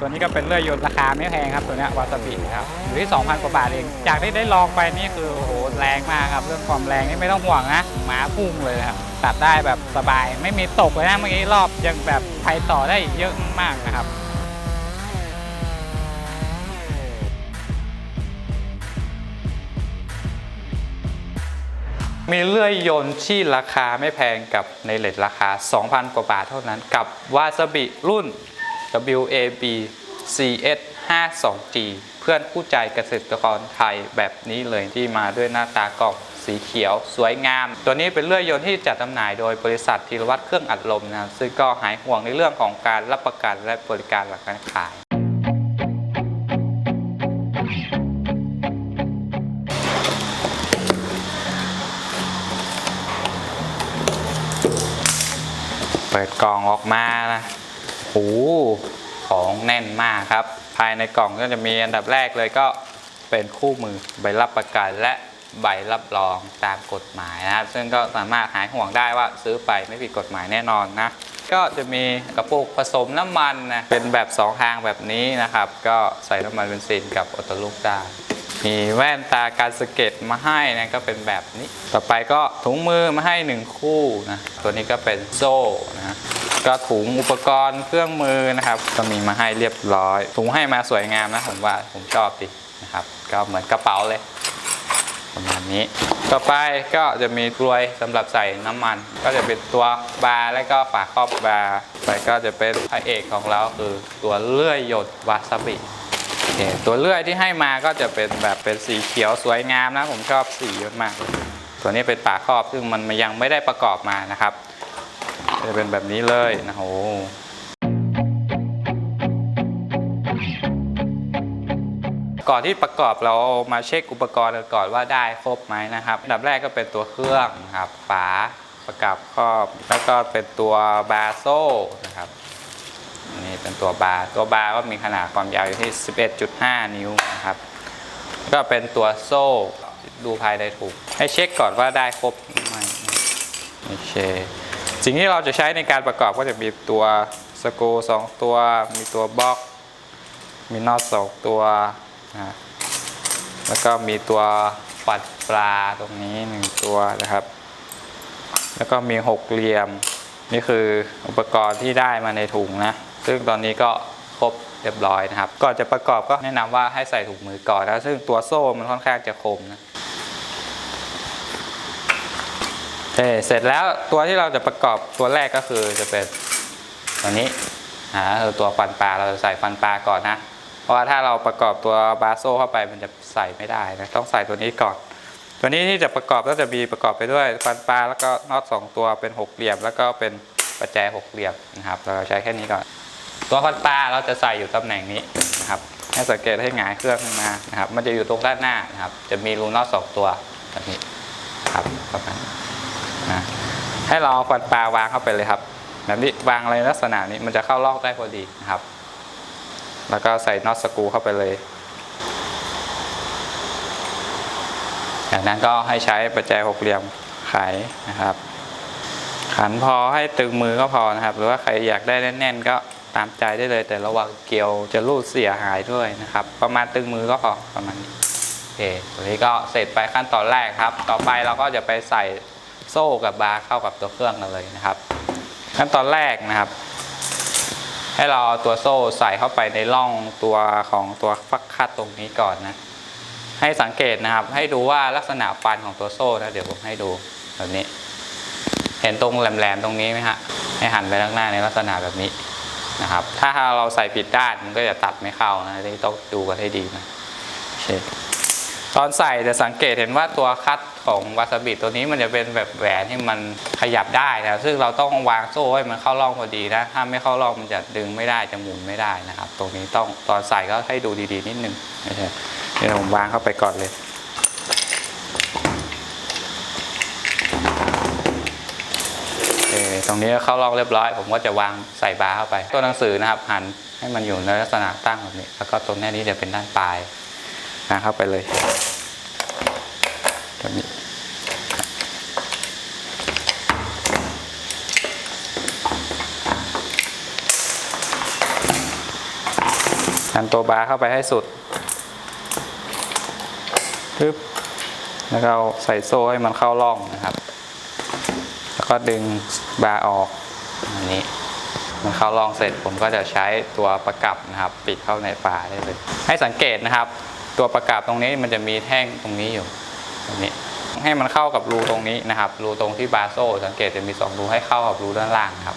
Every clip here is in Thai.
ตัวนี้ก็เป็นเลื่อยยนต์ราคาไม่แพงครับตัวนี้วาซาบิครับอยู่ที่ 2,000 กว่าบาทเอง จากที่ได้ลองไปนี่คือโอ้โหแรงมากครับ เรื่องความแรงนี่ไม่ต้องห่วงนะหมาพุ่งเลยครับ ตัดได้แบบสบายไม่มีตกเลยนะเมื่อกี้รอบยังแบบไปต่อได้อีกเยอะมากนะครับมีเลื่อยยนต์ที่ราคาไม่แพงกับในเลทราคา 2,000 กว่าบาทเท่านั้นกับวาซาบิรุ่น WAB CS 52G เพื่อนคู่ใจเกษตรกรไทยแบบนี้เลยที่มาด้วยหน้าตากล่องสีเขียวสวยงาม ตัวนี้เป็นเลื่อยยนต์ที่จัดจำหน่ายโดยบริษัทธีรวัตรเครื่องอัดลมนะครับซึ่งก็หายห่วงในเรื่องของการรับประกันและบริการหลังการขายเปิดกล่องออกมานะ โอ้ของแน่นมากครับ ภายในกล่องก็จะมีอันดับแรกเลยก็เป็นคู่มือใบรับประกันและใบรับรองตามกฎหมายนะครับ ซึ่งก็สามารถหายห่วงได้ว่าซื้อไปไม่ผิดกฎหมายแน่นอนนะ ก็จะมีกระปุกผสมน้ำมันนะ เป็นแบบสองทางแบบนี้นะครับ ก็ใส่น้ำมันเบนซินกับออโตลูกได้มีแว่นตาการสเก็ตมาให้นะก็เป็นแบบนี้ ต่อไปก็ถุงมือมาให้หนึ่งคู่นะ ตัวนี้ก็เป็นโซ่น ก็ถุงอุปกรณ์เครื่องมือนะครับ ก็มีมาให้เรียบร้อย ถุงให้มาสวยงามนะผมว่าผมชอบดีนะครับ ก็เหมือนกระเป๋าเลยประมาณนี้ ต่อไปก็จะมีกลวยสำหรับใส่น้ำมัน ก็จะเป็นตัวบาร์และก็ฝาครอบบาร์ไปก็จะเป็นพระเอกของเราคือตัวเลื่อยหยดวาซาบิโอเคตัวเลื่อยที่ให้มาก็จะเป็นแบบเป็นสีเขียวสวยงามนะผมชอบสีมาก ตัวนี้เป็นฝาครอบซึ่งมันยังไม่ได้ประกอบมานะครับ จะเป็นแบบนี้เลยนะโหก่อนที่ประกอบเรามาเช็คอุปกรณ์กันก่อนว่าได้ครบไหมนะครับอันดับแรกก็เป็นตัวเครื่องนะครับฝาประกับครอบ แล้วก็เป็นตัวบาโซ่นะครับนี่เป็นตัวบาร์ตัวบาร์ก็มีขนาดความยาวอยู่ที่ 11.5 นิ้วนะครับ ก็เป็นตัวโซ่ดูภายในถุงให้เช็คก่อนว่าได้ครบไหมโอเค สิ่งที่เราจะใช้ในการประกอบก็จะมีตัวสกรูสองตัว มีตัวบล็อก มีน็อตสองตัวนะแล้วก็มีตัวปัดปลาตรงนี้หนึ่งตัวนะครับ แล้วก็มีหกเหลี่ยม นี่คืออุปกรณ์ที่ได้มาในถุงนะ ซึ่งตอนนี้ก็ครบเรียบร้อยนะครับ ก่อนจะประกอบก็แนะนำว่าให้ใส่ถุงมือก่อนนะ ซึ่งตัวโซ่มันค่อนข้างจะคมนะ เอ่เสร็จแล้วตัวที่เราจะประกอบตัวแรกก็คือจะเป็นตัวนี้อ่าคือตัวฟันปลาเราจะใส่ฟันปลาก่อนนะ เพราะว่าถ้าเราประกอบตัวบาโซ่เข้าไปมันจะใส่ไม่ได้นะต้องใส่ตัวนี้ก่อน ตัวนี้ที่จะประกอบก็จะมีประกอบไปด้วยฟันปลาแล้วก็น็อตสองตัวเป็นหกเหลี่ยม แล้วก็เป็นประแจหกเหลี่ยมนะครับ เราใช้แค่นี้ก่อน ตัวฟันปลาเราจะใส่อยู่ตำแหน่งนี้นะครับให้สังเกตให้หงายเครื่องขึ้นมานะครับ มันจะอยู่ตรงด้านหน้านะครับ จะมีรูน็อตสองตัวแบบนี้ครับประมาณ นะให้เราเอาฟันปลาวางเข้าไปเลยครับ แบบนี้วางอะไรลักษณะนี้มันจะเข้าลอกได้พอดีนะครับ แล้วก็ใส่น็อตสกูเข้าไปเลยจากนั้นก็ให้ใช้ประแจหกเหลี่ยมไขนะครับ ขันพอให้ตึงมือก็พอนะครับ หรือว่าใครอยากได้แน่นๆก็ตามใจได้เลย แต่ระวังเกลียวจะรูดเสียหายด้วยนะครับ ประมาณตึงมือก็พอประมาณนี้โอเคตัวนี้ก็เสร็จไปขั้นตอนแรกครับ ต่อไปเราก็จะไปใส่ โซ่กับบาร์เข้ากับตัวเครื่องกันเลยนะครับ ขั้นตอนแรกนะครับ ให้เราเอาตัวโซ่ใส่เข้าไปในร่องตัวของตัวฟักคัดตรงนี้ก่อนนะ ให้สังเกตนะครับ ให้ดูว่าลักษณะฟันของตัวโซ่นะเดี๋ยวผมให้ดูแบบนี้ เห็นตรงแหลมๆตรงนี้ไหมฮะให้หันไปข้างหน้าในลักษณะแบบนี้นะครับ ถ้าเราใส่ผิดด้านมันก็จะตัดไม่เข้านะที่ต้องดูกันให้ดีนะโอเคตอนใส่จะสังเกตเห็นว่าตัวคัด ของวาซาบิตัวนี้มันจะเป็นแบบแหวนที่มันขยับได้นะซึ่งเราต้องวางโซ่ให้มันเข้าร่องพอดีนะ ถ้าไม่เข้าร่องมันจะดึงไม่ได้จะหมุนไม่ได้นะครับ ตรงนี้ต้องตอนใส่ก็ให้ดูดีๆนิดนึงไม่ใช่เดี๋ยวผมวางเข้าไปก่อนเลยเออตรงนี้เข้าลอกเรียบร้อย ผมก็จะวางใส่บาร์เข้าไป ตัวหนังสือนะครับหันให้มันอยู่ในลักษณะตั้งแบบนี้ แล้วก็ตรงหน้นี้จะเป็นด้านปลายนะเข้าไปเลยแบบนี้ ดันตัวบาร์เข้าไปให้สุดปึ๊บแล้วก็เอาใส่โซ่ให้มันเข้าร่องนะครับ แล้วก็ดึงบาร์ออกอันนี้ มันเข้าร่องเสร็จผมก็จะใช้ตัวประกับนะครับ ปิดเข้าในฝาได้เลย ให้สังเกตนะครับ ตัวประกับตรงนี้มันจะมีแท่งตรงนี้อยู่ตรงนี้ให้มันเข้ากับรูตรงนี้นะครับ รูตรงที่บาร์โซ่สังเกตจะมีสองรูให้เข้ากับรูด้านล่างครับ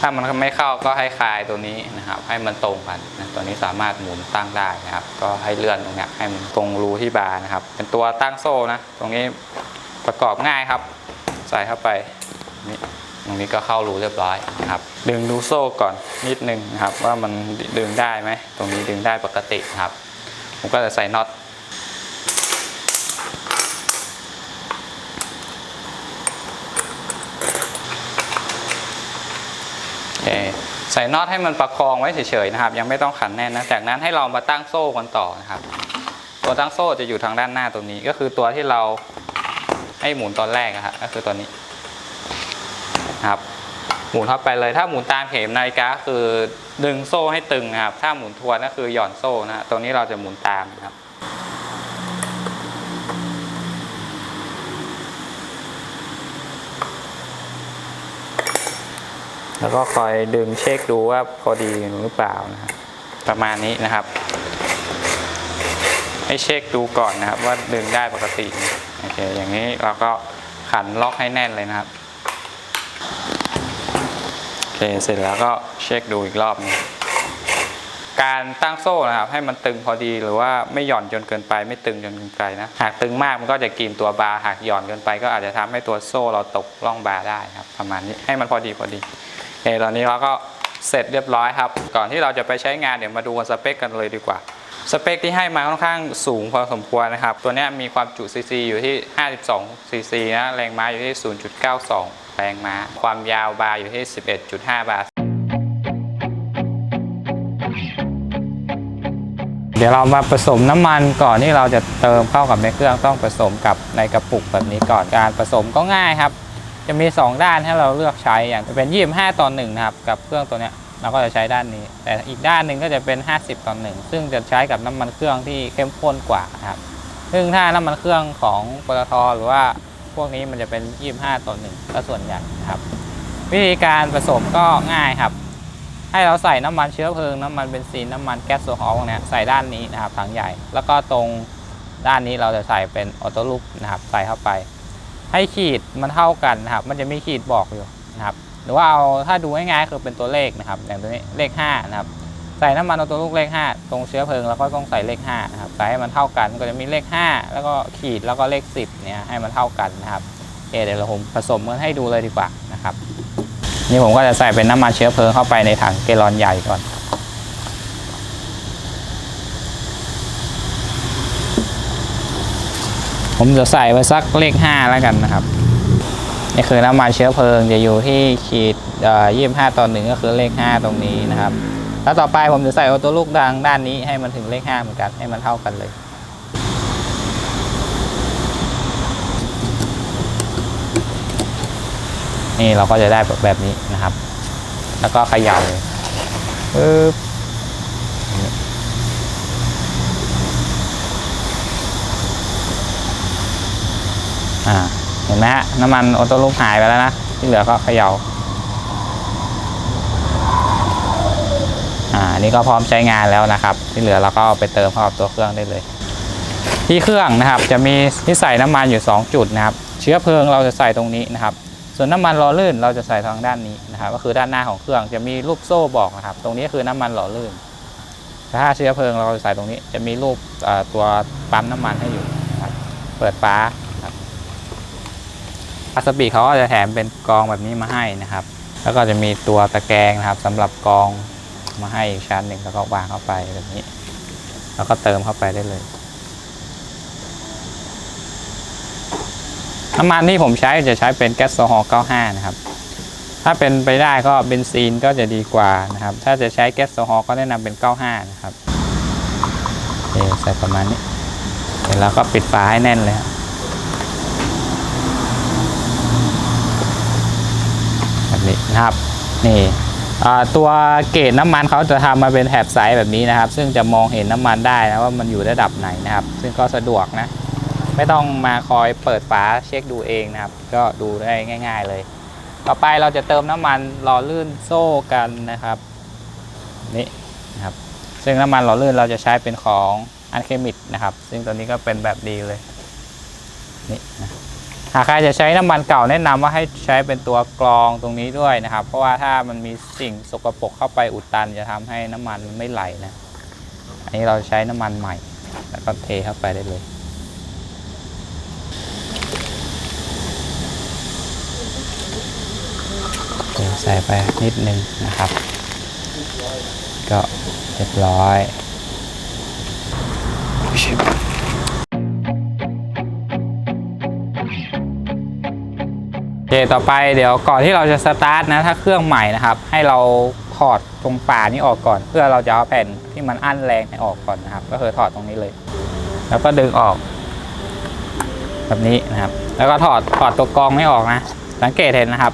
ถ้ามันไม่เข้าก็ให้คลายตัวนี้นะครับ ให้มันตรงกันนะตัวนี้สามารถหมุนตั้งได้นะครับ ก็ให้เลื่อนตรงนี้ให้มันตรงรูที่บาร์นะครับ เป็นตัวตั้งโซ่นะ ตรงนี้ประกอบง่ายครับ ใส่เข้าไปนี่ตรงนี้ก็เข้ารูเรียบร้อยนะครับ ดึงดูโซ่ก่อนนิดนึงนะครับ ว่ามันดึงได้ไหมตรงนี้ดึงได้ปกตินะครับ ผมก็จะใส่น็อต โอเคใส่น็อตให้มันประคองไว้เฉยๆนะครับ ยังไม่ต้องขันแน่นนะจากนั้นให้เรามาตั้งโซ่กันต่อนะครับ ตัวตั้งโซ่จะอยู่ทางด้านหน้าตรงนี้ ก็คือตัวที่เราให้หมุนตอนแรกนะครับก็คือตัวนี้นะครับหมุนเข้าไปเลย ถ้าหมุนตามเข็มนาฬิกาคือดึงโซ่ให้ตึงนะครับ ถ้าหมุนทวนก็คือหย่อนโซ่นะฮะตรงนี้เราจะหมุนตามนะครับ แล้วก็คอยดึงเช็คดูว่าพอดีหรือเปล่านะครับประมาณนี้นะครับ ให้เช็คดูก่อนนะครับว่าดึงได้ปกติโอเคอย่างนี้เราก็ขันล็อกให้แน่นเลยนะครับโอเคเสร็จแล้วก็เช็คดูอีกรอบหนึงการตั้งโซ่นะครับให้มันตึงพอดีหรือว่าไม่หย่อนจนเกินไป ไม่ตึงจนเกินไปนะหากตึงมากมันก็จะกินตัวบาร์หากหย่อนเกินไป ก็อาจจะทำให้ตัวโซ่เราตกล่องบาร์ได้ครับประมาณนี้ให้มันพอดีพอดี โอเคตอนนี้เราก็เสร็จเรียบร้อยครับ ก่อนที่เราจะไปใช้งานเดี๋ยวมาดูสเปคกันเลยดีกว่า สเปคที่ให้มาค่อนข้างสูงพอสมควรนะครับ ตัวนี้มีความจุซีซีอยู่ที่ 52ซีซีนะ แรงม้าอยู่ที่ 0.92 แรงม้า ความยาวบาร์อยู่ที่ 11.5 บาร์เดี๋ยวเรามาผสมน้ำมันก่อนที่เราจะเติมเข้ากับในเครื่องต้องผสมกับในกระปุกแบบนี้ก่อนการผสมก็ง่ายครับ จะมี 2 ด้านให้เราเลือกใช้อย่างจะเป็น 25 ต่อ1นะครับกับเครื่องตัวเนี้ยเราก็จะใช้ด้านนี้ แต่อีกด้านหนึ่งก็จะเป็น 50 ต่อ1ซึ่งจะใช้กับน้ำมันเครื่องที่เข้มข้นกว่าครับซึ่งถ้าน้ำมันเครื่องของปตทหรือว่าพวกนี้มันจะเป็น 25 ต่อ1ก็ส่วนใหญ่ครับ วิธีการผสมก็ง่ายครับ ให้เราใส่น้ำมันเชื้อเพลิงน้ำมันเบนซินน้ำมันแก๊สโซฮอลพวกเนี้ยใส่ด้านนี้นะครับถังใหญ่ แล้วก็ตรงด้านนี้เราจะใส่เป็นออโต้ลูปนะครับใส่เข้าไป ให้ขีดมันเท่ากันนะครับ มันจะมีขีดบอกอยู่นะครับ หรือว่าเอาถ้าดูง่ายๆคือเป็นตัวเลขนะครับ อย่างตัวนี้เลข5นะครับ ใส่น้ำมันเอาตัวลูกเลข 5 ตรงเชื้อเพลิงแล้วก็ต้องใส่เลข5นะครับ ใส่ให้มันเท่ากัน ก็จะมีเลข 5 แล้วก็ขีดแล้วก็เลข 10เนี่ยให้มันเท่ากันนะครับโอเคเดี๋ยวเราผมผสมกันให้ดูเลยดีกว่านะครับ นี่ผมก็จะใส่เป็นน้ำมันเชื้อเพลิงเข้าไปในถังเกลลอนใหญ่ก่อน ผมจะใส่ไปสักเลข 5 แล้วกันนะครับนี่คือน้ำมันเชื้อเพลิงจะอยู่ที่ขีดยี่สิบห้าต่อหนึ่งก็คือเลข 5 ตรงนี้นะครับ แล้วต่อไปผมจะใส่เอาตัวลูกดังด้านนี้ให้มันถึงเลข 5 เหมือนกันให้มันเท่ากันเลยนี่เราก็จะได้แบบนี้นะครับ แล้วก็เขย่าเลยปึ๊บ อ่าเห็นไหมฮะน้ำมันออโต้ลูกหายไปแล้วนะ ที่เหลือก็เขย่าอ่าอันนี่ก็พร้อมใช้งานแล้วนะครับ ที่เหลือเราก็เอาไปเติมเข้ากับตัวเครื่องได้เลย ที่เครื่องนะครับจะมีที่ใส่น้ำมันอยู่ 2 จุดนะครับ เชื้อเพลิงเราจะใส่ตรงนี้นะครับ ส่วนน้ำมันหล่อลื่นเราจะใส่ทางด้านนี้นะครับ ก็คือด้านหน้าของเครื่องจะมีรูปโซ่บอกนะครับ ตรงนี้คือน้ำมันหล่อลื่นถ้าเชื้อเพลิงเราจะใส่ตรงนี้จะมีรูปตัวปั๊มน้ำมันให้อยู่นะครับ เปิดฝา คัสบีเขาก็จะแถมเป็นกองแบบนี้มาให้นะครับ แล้วก็จะมีตัวตะแกรงนะครับสำหรับกองมาให้อีกชั้นหนึ่งแล้วก็วางเข้าไปแบบนี้ แล้วก็เติมเข้าไปได้เลยน้ำมันที่ผมใช้จะใช้เป็นแก๊สโซฮอล์95 นะครับ ถ้าเป็นไปได้ก็เบนซีนก็จะดีกว่านะครับ ถ้าจะใช้แก๊สโซฮอล์ก็แนะนำเป็น 95 นะครับโอเคใส่ประมาณนี้ เสร็จแล้วก็ปิดฝาให้แน่นเลยครับแบบ นะครับนี่ตัวเกจน้ำมันเขาจะทำมาเป็นแถบใสแบบนี้นะครับ ซึ่งจะมองเห็นน้ำมันได้นะว่ามันอยู่ระดับไหนนะครับ ซึ่งก็สะดวกนะ ไม่ต้องมาคอยเปิดฝาเช็คดูเองนะครับ ก็ดูได้ง่าย ๆเลย ต่อไปเราจะเติมน้ำมันหล่อลื่นโซ่กันนะครับนี่นะครับ ซึ่งน้ำมันหล่อลื่นเราจะใช้เป็นของอันเคมิดนะครับ ซึ่งตัวนี้ก็เป็นแบบดีเลยนี่นะ หากใครจะใช้น้ำมันเก่าแนะนำว่าให้ใช้เป็นตัวกรองตรงนี้ด้วยนะครับ เพราะว่าถ้ามันมีสิ่งสกปรกเข้าไปอุดตันจะทำให้น้ำมันไม่ไหลนะ อันนี้เราใช้น้ำมันใหม่ แล้วก็เทเข้าไปได้เลย ใส่ไปนิดนึงนะครับ ก็เรียบร้อย เคต่อไปเดี๋ยวก่อนที่เราจะสตาร์ทนะถ้าเครื่องใหม่นะครับ ให้เราถอดตรงฝานี้ออกก่อน เพื่อเราจะเอาแผ่นที่มันอั้นแรงให้ออกก่อนนะครับ ก็คือถอดตรงนี้เลย แล้วก็ดึงออก แบบนี้นะครับ แล้วก็ถอดถอดตัวกรองไม่ออกนะ สังเกตเห็นนะครับ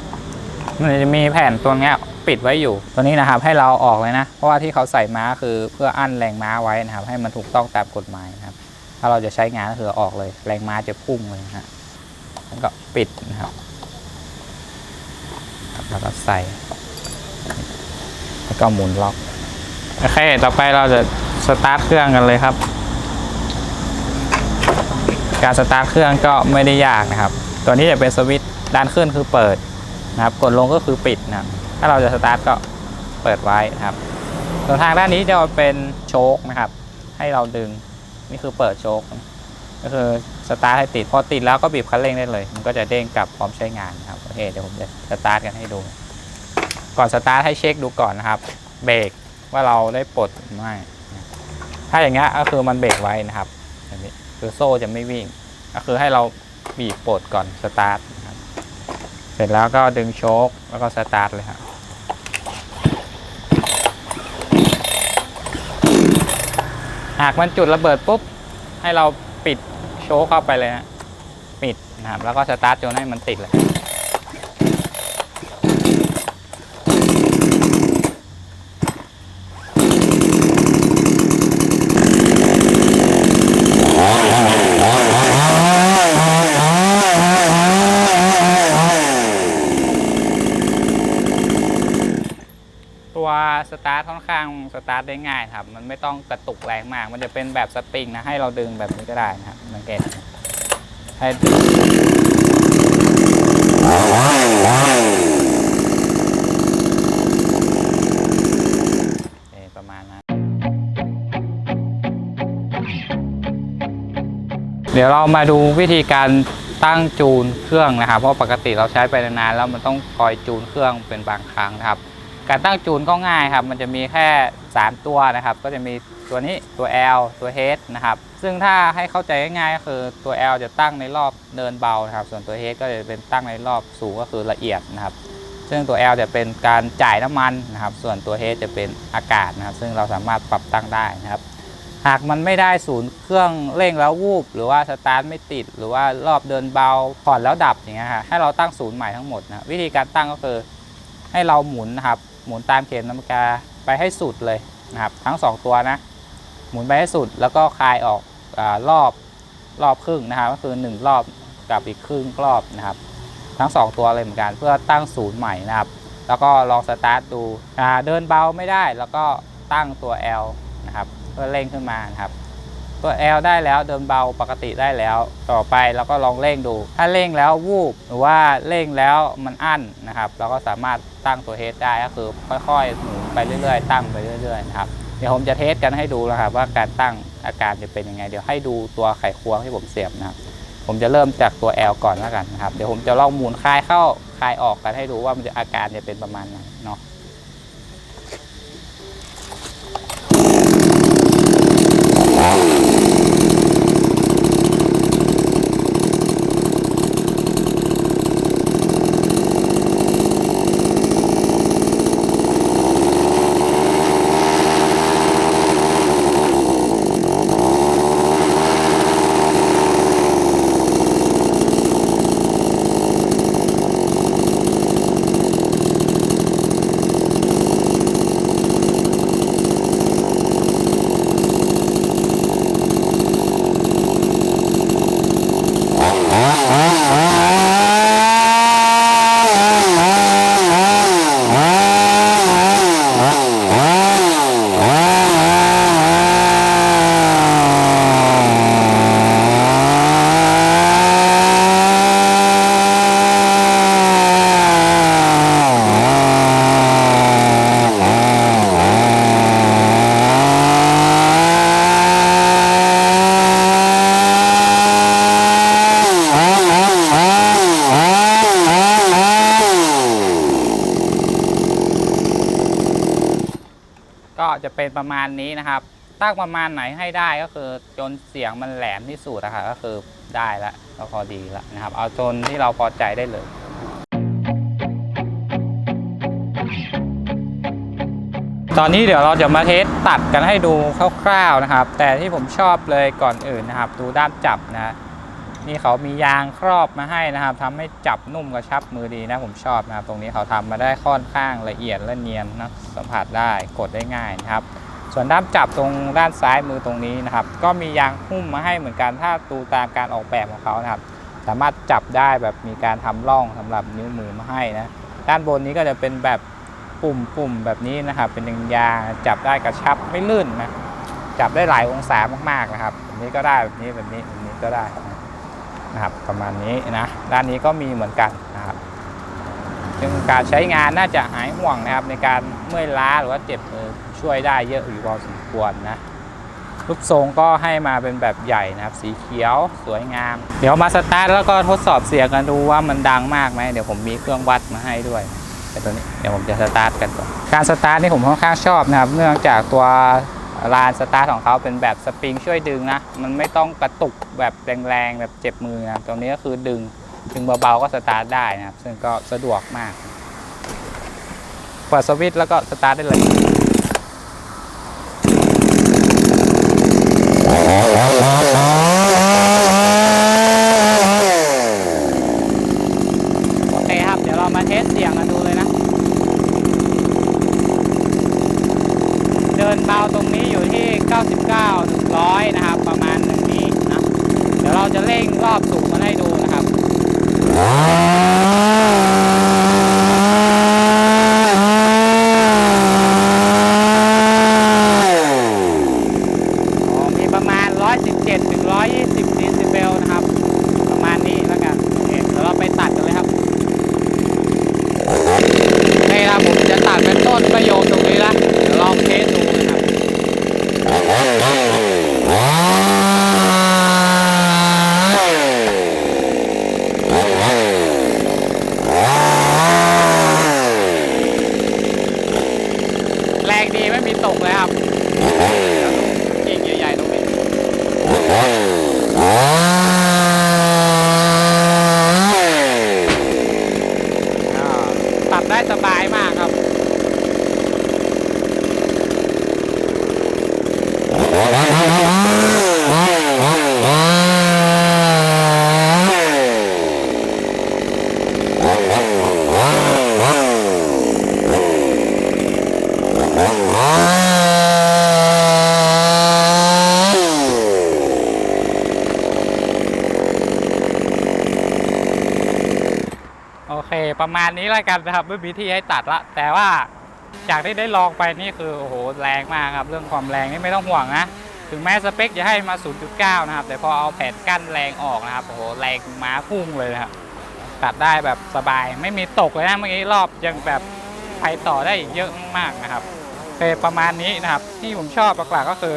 มันจะมีแผ่นตัวนี้ปิดไว้อยู่ ตัวนี้นะครับให้เราออกเลยนะ เพราะว่าที่เขาใส่ม้าคือเพื่ออั้นแรงม้าไว้นะครับ ให้มันถูกต้องตามกฎหมายนะครับ ถ้าเราจะใช้งานก็คือออกเลย แรงม้าจะพุ่งเลยนะฮะแล้วก็ปิดนะครับ แล้วก็ใส่ แล้วก็หมุนล็อกโอเคต่อไปเราจะสตาร์ทเครื่องกันเลยครับ การสตาร์ทเครื่องก็ไม่ได้ยากนะครับ ตัวนี้จะเป็นสวิตช์ด้านขึ้นคือเปิดนะครับ กดลงก็คือปิดนะถ้าเราจะสตาร์ทก็เปิดไว้นะครับส่วนทางด้านนี้จะเป็นโชคนะครับ ให้เราดึงนี่คือเปิดโชคก็คือ สตาร์ทให้ติด พอติดแล้วก็บีบคันเร่งได้เลย มันก็จะเด้งกลับพร้อมใช้งานครับโอเคเดี๋ยวผมจะสตาร์ทกันให้ดู ก่อนสตาร์ทให้เช็คดูก่อนนะครับ เบรกว่าเราได้ปลดหรือไม่ ถ้าอย่างเงี้ยก็คือมันเบรกไว้นะครับแบบนี้คือโซ่จะไม่วิ่ง ก็คือให้เราบีบปลดก่อนสตาร์ทเสร็จแล้วก็ดึงโชคแล้วก็สตาร์ทเลยครับหากมันจุดระเบิดปุ๊บ ให้เราปิด โชว์เข้าไปเลยนะปิดนะครับแล้วก็สตาร์ทจนให้มันติดเลย ตัวส ตาร์ทค่อนข้างสตาร์ทได้ง่ายครับ มันไม่ต้องกระตุกแรงมาก มันจะเป็นแบบสปริงนะ ให้เราดึงแบบนี้ก็ได้นะครับสังเกตให้ดึงโอเคประมาณนั้นเดี๋ยวเรามาดูวิธีการตั้งจูนเครื่องนะครับ เพราะปกติเราใช้ไปนานๆแล้วมันต้องคอยจูนเครื่องเป็นบางครั้งนะครับ การตั้งจูนก็ง่ายครับ มันจะมีแค่ 3 ตัวนะครับ ก็จะมีตัวนี้ตัว L ตัว H นะครับ ซึ่งถ้าให้เข้าใจง่ายๆก็คือตัว L จะตั้งในรอบเดินเบานะครับ ส่วนตัว H ก็จะเป็นตั้งในรอบสูงก็คือละเอียดนะครับ ซึ่งตัว L จะเป็นการจ่ายน้ำมันนะครับ ส่วนตัว H จะเป็นอากาศนะครับ ซึ่งเราสามารถปรับตั้งได้นะครับ หากมันไม่ได้ศูนย์เครื่องเร่งแล้ววูบ หรือว่าสตาร์ทไม่ติด หรือว่ารอบเดินเบาผ่อนแล้วดับอย่างเงี้ยฮะให้เราตั้งศูนย์ใหม่ทั้งหมดนะ วิธีการตั้งก็คือให้เราหมุนนะครับ หมุนตามเข็มนาฬิกาไปให้สุดเลยนะครับ ทั้ง 2 ตัวนะ หมุนไปให้สุดแล้วก็คลายออกอรอบรอบครึ่งนะครับ ก็คือ 1 รอบกับอีกครึ่งรอบนะครับ ทั้ง 2 ตัวเลยเหมือนกันเพื่อตั้งศูนย์ใหม่นะครับ แล้วก็ลองสตาร์ทดูเดินเบาไม่ได้แล้วก็ตั้งตัว L นะครับ เพื่อเร่งขึ้นมานะครับ ตัว L ได้แล้วเดินเบาปกติได้แล้ว ต่อไปเราก็ลองเร่งดู ถ้าเร่งแล้ววูบหรือว่าเร่งแล้วมันอั้นนะครับ เราก็สามารถตั้งตัวเฮดได้ก็คือค่อยๆหมุนไปเรื่อยๆ ตั้งไปเรื่อยๆนะครับเดี๋ยวผมจะเทสกันให้ดูนะครับว่าการตั้งอาการจะเป็นยังไง เดี๋ยวให้ดูตัวไขควงที่ผมเสียบนะครับผมจะเริ่มจากตัว L ก่อนแล้วกันนะครับ เดี๋ยวผมจะลองหมุนคลายเข้าคลายออกกันให้ดูว่ามันจะอาการจะเป็นประมาณไหนเนาะ Oh, oh, oh. ก็จะเป็นประมาณนี้นะครับตั้งประมาณไหนให้ได้ก็คือจนเสียงมันแหลมที่สุดนะครับก็คือได้แล้วก็พอดีแล้วนะครับ เอาจนที่เราพอใจได้เลยตอนนี้เดี๋ยวเราจะมาเทสตัดกันให้ดูคร่าวๆนะครับ แต่ที่ผมชอบเลยก่อนอื่นนะครับ ดูด้ามจับนะ นี่เขามียางครอบมาให้นะครับทำให้จับนุ่มกระชับมือดีนะผมชอบนะครับ ตรงนี้เขาทำมาได้ค่อนข้างละเอียดและเนียนนะสัมผัสได้กดได้ง่ายนะครับ ส่วนด้ามจับตรงด้านซ้ายมือตรงนี้นะครับ ก็มียางหุ้มมาให้เหมือนกันถ้าดูตามการออกแบบของเขานะครับ สามารถจับได้แบบมีการทำร่องสำหรับนิ้วมือมาให้นะด้านบนนี้ก็จะเป็นแบบปุ่มปุ่มแบบนี้นะครับ เป็นยางจับได้กระชับไม่ลื่นนะจับได้หลายองศามากๆนะครับแบบนี้ก็ได้แบบนี้แบบนี้แบบนี้ก็ได้ นะครับประมาณนี้นะด้านนี้ก็มีเหมือนกันนะครับซึ่งการใช้งานน่าจะหายห่วงนะครับในการเมื่อยล้าหรือว่าเจ็บมือช่วยได้เยอะอยู่พอสมควรนะรูปทรงก็ให้มาเป็นแบบใหญ่นะครับ สีเขียวสวยงาม เดี๋ยวมาสตาร์ทแล้วก็ทดสอบเสียงกันดูว่ามันดังมากไหมเดี๋ยวผมมีเครื่องวัดมาให้ด้วยแต่ตัวนี้เดี๋ยวผมจะสตาร์ทกันก่อนการสตาร์ทนี่ผมค่อนข้างชอบนะครับ เนื่องจากตัว ลานสตาร์ทของเขาเป็นแบบสปริงช่วยดึงนะ มันไม่ต้องกระตุกแบบแรงๆ แบบเจ็บมือนะตรงนี้ก็คือดึง ดึงเบาๆ ก็สตาร์ทได้นะครับ ซึ่งก็สะดวกมาก เปิดสวิตช์แล้วก็สตาร์ทได้เลยโอเคครับ เดี๋ยวเรามาเทสเสียงกันดูเลยนะ เดินเบาตรงนี้อยู่ที่ 99 100 นะครับ ประมาณหนึ่งนี้นะ เดี๋ยวเรา จะเร่งรอบสูงมาให้ดูนะครับ อ๋อมีประมาณ 117ถึง120ดีซิเบลนะครับ ประมาณนี้แล้วกันโอเคเดี๋ยวเราไปตัดกันเลยครับนี่ครับผมจะตัดเป็นต้นประโยคตรงนี้ละเดี๋ยวลองเทสดูนะครับ แรงดีไม่มีตกเลยครับยิงใหญ่ๆตรงนี้อ่าตัดได้สบายมากครับ โอเค ประมาณนี้แล้วกันนะครับไม่มีที่ให้ตัดละ แต่ว่าจากที่ได้ลองไปนี่คือโอ้โหแรงมากครับ เรื่องความแรงนี่ไม่ต้องห่วงนะ ถึงแม้สเปคจะให้มา 0.9 นะครับ แต่พอเอาแผ่นกั้นแรงออกนะครับ โอ้โหแรงม้าพุ่งเลยนะครับ ตัดได้แบบสบาย ไม่มีตกเลยนะเมื่อกี้รอบยังแบบไปต่อได้อีกเยอะมากนะครับโอเคประมาณนี้นะครับ ที่ผมชอบหลักๆก็คือ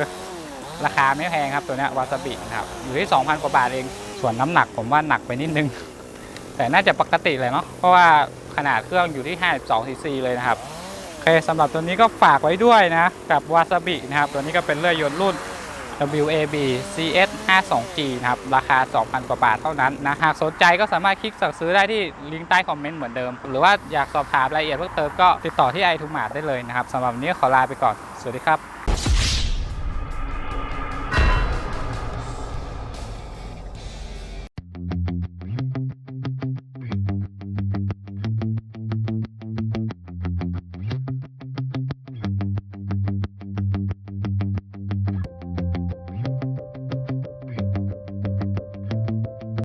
ราคาไม่แพงครับตัวนี้วาซาบินะครับ อยู่ที่ 2,000 กว่าบาทเอง ส่วนน้ำหนักผมว่าหนักไปนิดนึง แต่น่าจะปกติเลยเนาะเพราะว่าขนาดเครื่องอยู่ที่ 52 ซีซีเลยนะครับโอเคสำหรับตัวนี้ก็ฝากไว้ด้วยนะ กับวาซาบินะครับ ตัวนี้ก็เป็นเรือยยนต์รุ่น WAB CS 52G นะครับ ราคา 2,000 กว่าบาทเท่านั้นนะ หากสนใจก็สามารถคลิกสั่งซื้อได้ที่ลิงก์ใต้คอมเมนต์เหมือนเดิม หรือว่าอยากสอบถามรายละเอียดเพิ่มเติมก็ติดต่อที่ไอทูมาร์ได้เลยนะครับสำหรับวันนี้ขอลาไปก่อน สวัสดีครับ